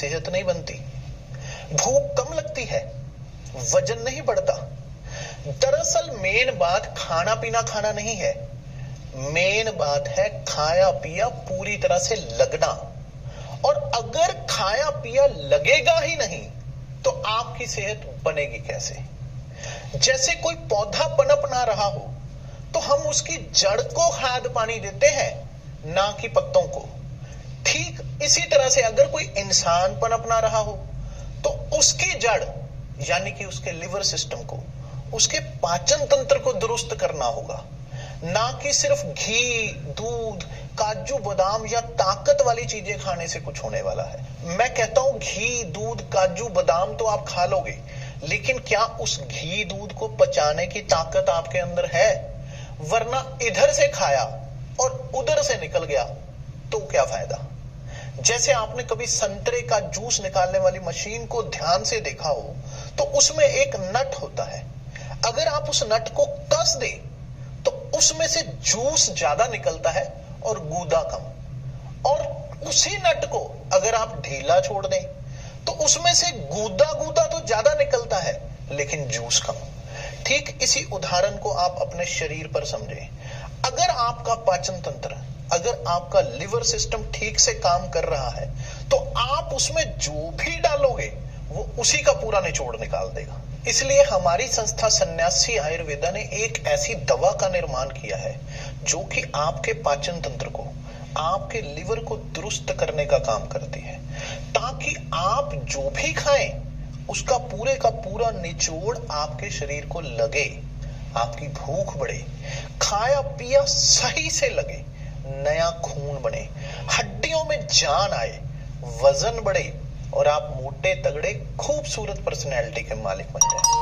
सेहत नहीं बनती भूख कम लगती है वजन नहीं बढ़ता दरअसल मेन बात खाना पीना खाना नहीं है मेन बात है खाया पिया पूरी तरह से लगना और अगर खाया पिया लगेगा ही नहीं तो आपकी सेहत बनेगी कैसे जैसे कोई पौधा पनप ना रहा हो तो हम उसकी जड़ को खाद पानी देते हैं ना कि पत्तों को ठीक इसी तरह से अगर कोई इंसानपन अपना रहा हो तो उसकी जड़ यानी कि उसके लिवर सिस्टम को उसके पाचन तंत्र को दुरुस्त करना होगा ना कि सिर्फ घी दूध काजू बादाम या ताकत वाली चीजें खाने से कुछ होने वाला है मैं कहता हूं घी दूध काजू बादाम तो आप खा लोगे लेकिन क्या उस घी दूध को पचाने की ताकत आपके अंदर है वरना इधर से खाया और उधर से निकल गया तो क्या फायदा जैसे आपने कभी संतरे का जूस निकालने वाली मशीन को ध्यान से देखा हो तो उसमें एक नट होता है अगर आप उस नट को कस दे तो उसमें से जूस ज्यादा निकलता है और गूदा कम और उसी नट को अगर आप ढीला छोड़ दें तो उसमें से गूदा गूदा तो ज्यादा निकलता है लेकिन जूस कम ठीक इसी उदाहरण को आप अपने शरीर पर समझें अगर आपका पाचन तंत्र अगर आपका लिवर सिस्टम ठीक से काम कर रहा है तो आप उसमें जो भी डालोगे वो उसी का पूरा निचोड़ निकाल देगा इसलिए हमारी संस्था सन्यासी आयुर्वेदा ने एक ऐसी दवा का निर्माण किया है जो कि आपके पाचन तंत्र को आपके लिवर को दुरुस्त करने का काम करती है ताकि आप जो भी खाएं उसका पूरे का पूरा निचोड़ आपके शरीर को लगे आपकी भूख बढ़े खाया पिया सही से लगे नया खून बने हड्डियों में जान आए वजन बढ़े और आप मोटे तगड़े खूबसूरत पर्सनैलिटी के मालिक बन जाए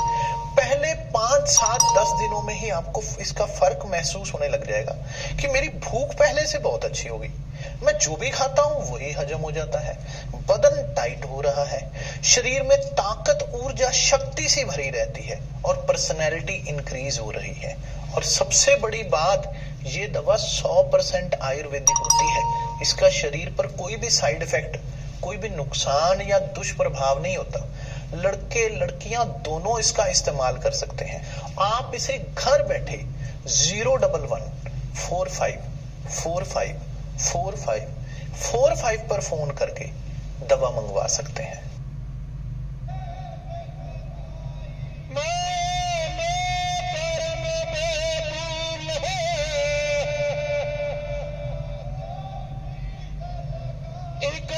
पहले पांच सात दस दिनों में ही आपको इसका फर्क महसूस होने लग जाएगा कि मेरी भूख पहले से बहुत अच्छी होगी मैं जो भी खाता हूँ वही हजम हो जाता है बदन टाइट हो रहा है शरीर में ताकत ऊर्जा शक्ति से भरी रहती है और पर्सनैलिटी इंक्रीज हो रही है और सबसे बड़ी बात ये दवा 100 परसेंट आयुर्वेदिक होती है इसका शरीर पर कोई भी साइड इफेक्ट कोई भी नुकसान या दुष्प्रभाव नहीं होता लड़के लड़कियां दोनों इसका इस्तेमाल कर सकते हैं आप इसे घर बैठे zero double one four five four five four five four five पर फोन करके दवा मंगवा सकते हैं एक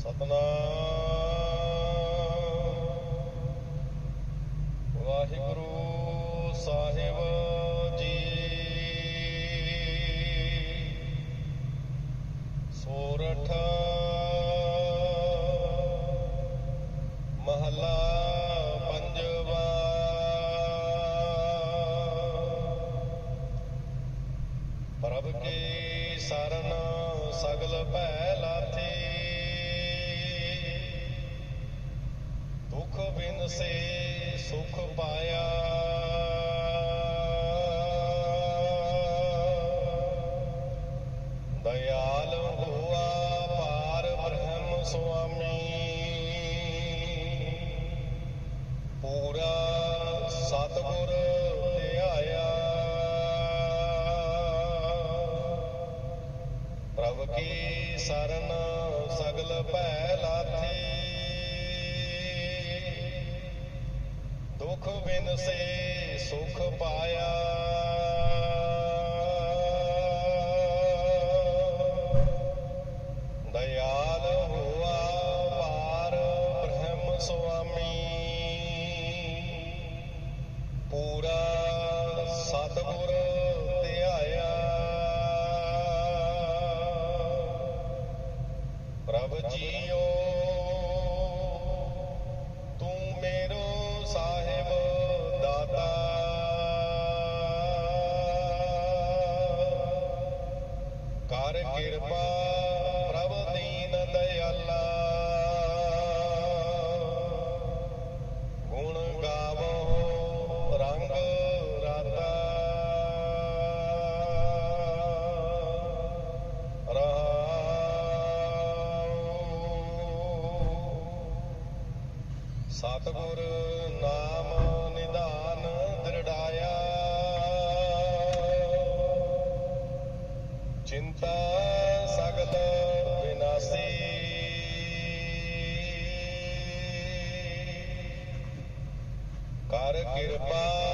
ਸਤਨਾਮ ਵਾਹਿਗੁਰੂ ਸਾਹਿਬ ਜੀ ਸੋਰਠ ਮਹਲਾ ਪੰਜਵਾ ਪ੍ਰਭ ਕੀ ਸਗਲ ਭੈਲਾ ਸੇ ਸੁਖ ਪਾਇਆ ਦਇਆਲ ਹੋਆ ਪਾਰ ਬ੍ਰਹਮ ਸੁਆਮੀ ਪੂਰਾ ਸਤਗੁਰ ਧਿਆਇਆ ਪ੍ਰਭ ਕੀ ਸਰਨ ਸਗਲ ਭੈ ਸੁਖ ਪਾਇਆ ஆயிரப்பா Bye.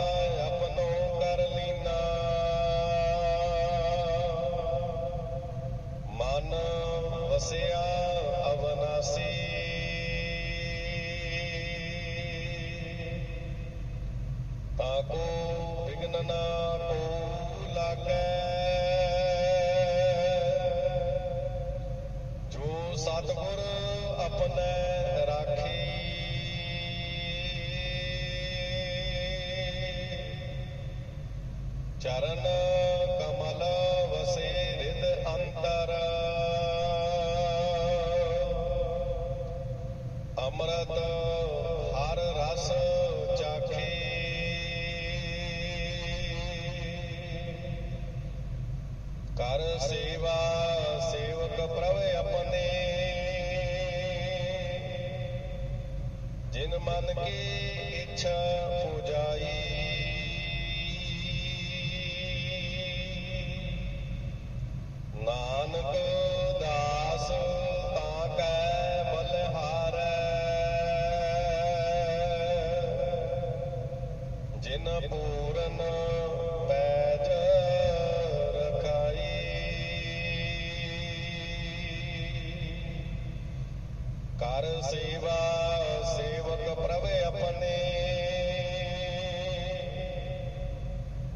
ਚਰਨ ਕਮਲ ਵਸੇ ਰਿਦ ਅੰਤਰ ਅਮਰਤ ਹਰ ਰਸ ਚਾਖੇ ਕਰ ਸੇਵਾ ਸੇਵਕ ਪ੍ਰਭ ਆਪਣੇ ਜਿਨ ਮਨ ਕੀ ਇੱਛਾ ਪੁਜਾਈ ਨਾਨਕ ਦਾਸ ਤਾਂ ਕੈ ਬਲਹਾਰੈ ਜਿਨ ਪੂਰਨ ਪੈਜ ਰਖਾਈ ਕਰ ਸੇਵਾ ਸੇਵਕ ਪ੍ਰਭ ਆਪਣੇ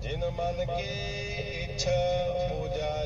ਜਿਨ ਮਨ ਕੀ ਇੱਛਾ ਪੂਜਾ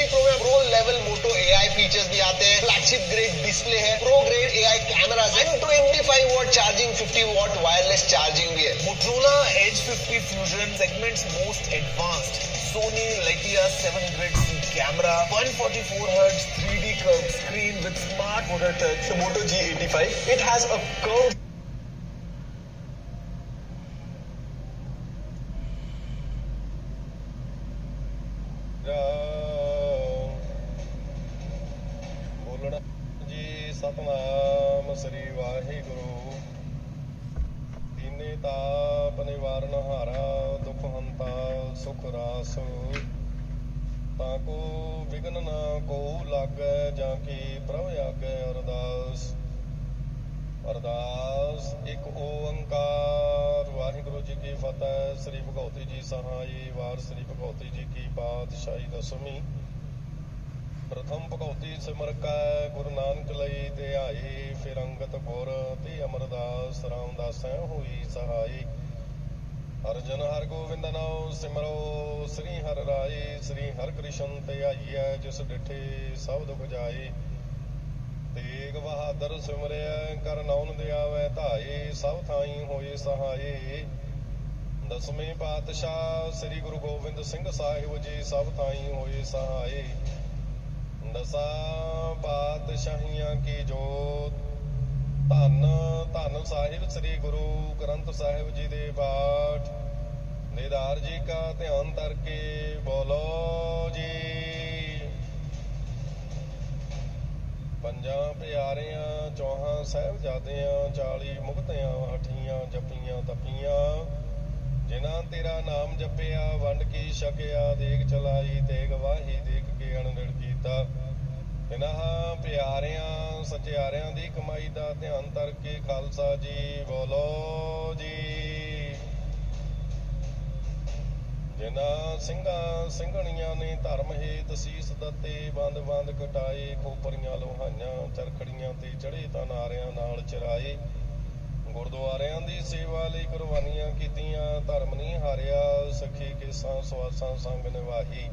एटी प्रो में pro level moto AI features भी आते हैं फ्लैगशिप ग्रेड डिस्प्ले है pro grade AI camera and twenty five watt charging fifty watt wireless charging भी है Motorola edge fifty fusion segment most advanced Sony Lytia seven grade camera one forty four hertz three D curve screen screen smart motor touch moto G eighty five it has a curve ਲਾਗੈ ਜਾਂ ਕੇ ਪ੍ਰਭ ਆਗੈ ਅਰਦਾਸ ਅਰਦਾਸ ਇੱਕ ਓੰਕਾਰ ਵਾਹਿਗੁਰੂ ਜੀ ਕੀ ਫਤਿਹ ਸ੍ਰੀ ਭਗਉਤੀ ਜੀ ਸਹਾਈ ਵਾਰ ਸ੍ਰੀ ਭਗਉਤੀ ਜੀ ਕੀ ਪਾਤਸ਼ਾਹੀ ਦਸਮੀ ਪ੍ਰਥਮ ਭਗਉਤੀ ਸਿਮਰ ਕੈ ਗੁਰੂ ਨਾਨਕ ਲਈ ਧਿਆਈ ਫਿਰੰਗਤ ਗੁਰ ਤੇ ਅਮਰਦਾਸ ਰਾਮਦਾਸ ਹੋਈ ਸਹਾਈ ਅਰਜਨ ਹਰ ਗੋਬਿੰਦ ਨਾਮ ਸਿਮਰੋ ਸ੍ਰੀ ਹਰ ਰਾਇ ਸ੍ਰੀ ਹਰ ਕ੍ਰਿਸ਼ਨ ਤੇ ਆਈਐ ਜਿਸ ਡਿਠੇ ਸਭ ਦੁਖ ਜਾਏ ਤੇਗ ਬਹਾਦਰ ਸਿਮਰਿਆ ਕਰ ਨੌਨ ਦਿਆਵੇ ਧਾਇ ਸਭ ਥਾਈ ਹੋਏ ਸਹਾਏ ਦਸਵੇਂ ਪਾਤਸ਼ਾਹ ਸ੍ਰੀ ਗੁਰੂ ਗੋਬਿੰਦ ਸਿੰਘ ਸਾਹਿਬ ਜੀ ਸਭ ਥਾਈ ਹੋਏ ਸਹਾਏ ਦਸਾਂ ਪਾਤਸ਼ਾਹੀਆਂ ਕੀ ਜੋਤ ਧੰਨ ਧੰਨ ਸਾਹਿਬ ਸ੍ਰੀ ਗੁਰੂ ਗ੍ਰੰਥ ਸਾਹਿਬ ਜੀ ਦੇ ਬਾਠ ਨਿਦਾਰ ਜੀ ਕਾ ਧਿਆਨ ਕਰਕੇ ਬੋਲੋ ਜੀ ਪੰਜਾਂ ਪਿਆਰਿਆਂ ਚੌਹਾਂ ਜਾਦਿਆਂ 40 ਮੁਕਤਿਆਂ ਹਠੀਆਂ ਜਪੀਆਂ ਤਪੀਆਂ ਜਿਨ੍ਹਾਂ ਤੇਰਾ ਨਾਮ ਜਪਿਆ ਵੰਡ ਕੀ ਛਕਿਆ ਦੇਖ ਚਲਾਈ ਤੇਗ ਵਾਹੀ ਦੇਖ ਕੇ ਅਣਡਿੜ ਕੀਤਾ ਹਾਂ ਪਿਆਰਿਆਂ ਸਚਿਆਰਿਆਂ ਦੀ ਕਮਾਈ ਦਾ ਧਿਆਨ ਧਰ ਕੇ ਖਾਲਸਾ ਜੀ ਬੋਲੋ ਜੀ ਜਿਨ੍ਹਾਂ ਸਿੰਘਾਂ ਸਿੰਘਣੀਆਂ ਨੇ ਧਰਮ ਹੇਤ ਸੀਸ ਦਿੱਤੇ ਬੰਦ ਬੰਦ ਕਟਾਏ ਖੋਪਰੀਆਂ ਲੋਹਾਈਆਂ ਚਰਖੜੀਆਂ ਤੇ ਚੜੇ ਤਾਂ ਨਾਰਿਆਂ ਨਾਲ ਚਰਾਏ ਗੁਰਦੁਆਰਿਆਂ ਦੀ ਸੇਵਾ ਲਈ ਕੁਰਬਾਨੀਆਂ ਕੀਤੀਆਂ ਧਰਮ ਨਹੀਂ ਹਾਰਿਆ ਸਖੀ ਕੇਸਾਂ ਸਵਾਸਾਂ ਸੰਗ ਨਿਵਾਹੀ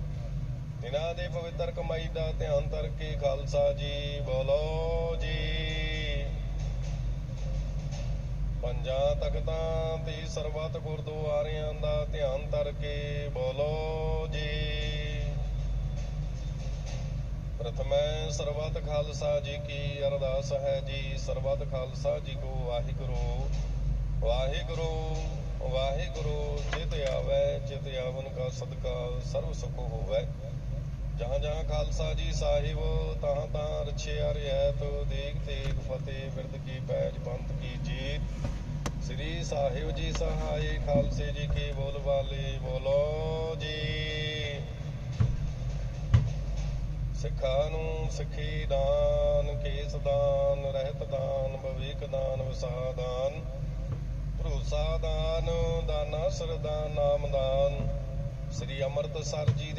ਇਹਨਾਂ ਦੇ ਪਵਿੱਤਰ ਕਮਾਈ ਦਾ ਧਿਆਨ ਕੇ ਖਾਲਸਾ ਜੀ ਬੋਲੋ ਜੀ ਪੰਜਾਂ ਤਖਤਾਂ ਤੇ ਸਰਬੱਤ ਗੁਰਦੁਆਰਿਆਂ ਦਾ ਧਿਆਨ ਕੇ ਬੋਲੋ ਜੀ ਪ੍ਰਥਮੈ ਸਰਬੱਤ ਖਾਲਸਾ ਜੀ ਕੀ ਅਰਦਾਸ ਹੈ ਜੀ ਸਰਬੱਤ ਖਾਲਸਾ ਜੀ ਕੋ ਵਾਹਿਗੁਰੂ ਵਾਹਿਗੁਰੂ ਵਾਹਿਗੁਰੂ ਚਿਤ ਆਵੇ ਨਾਮ ਕਾ ਸਦਕਾ ਸਰਬ ਸੁਖ ਹੋਵੇ ਜਹਾਂ ਜਹਾਂ ਖਾਲਸਾ ਜੀ ਸਾਹਿਬ ਤਾਂ ਤਾਂ ਰਛਿਆ ਰਿਆਤ ਦੇਖ ਤੇਗ ਫਤਿਹ ਬਿਰਦ ਕੀ ਪੈਜ ਬੰਤ ਕੀ ਜੀਤ ਸ੍ਰੀ ਸਾਹਿਬ ਜੀ ਸਹਾਈ ਖਾਲਸੇ ਜੀ ਕੀ ਬੋਲ ਵਾਲੇ ਬੋਲੋ ਜੀ ਸਿੱਖਾਂ ਨੂੰ ਸਿੱਖੀ ਦਾਨ ਕੇਸ ਦਾਨ ਰਹਿਤ ਦਾਨ ਭਵਿਕ ਦਾਨ ਵਸਾ ਦਾਨ ਭਰੋਸਾ ਦਾਨ ਦਾਨਾ ਸਰਦਾਨ ਨਾਮ ਦਾਨ ਸ੍ਰੀ ਅੰਮ੍ਰਿਤਸਰ ਜੀ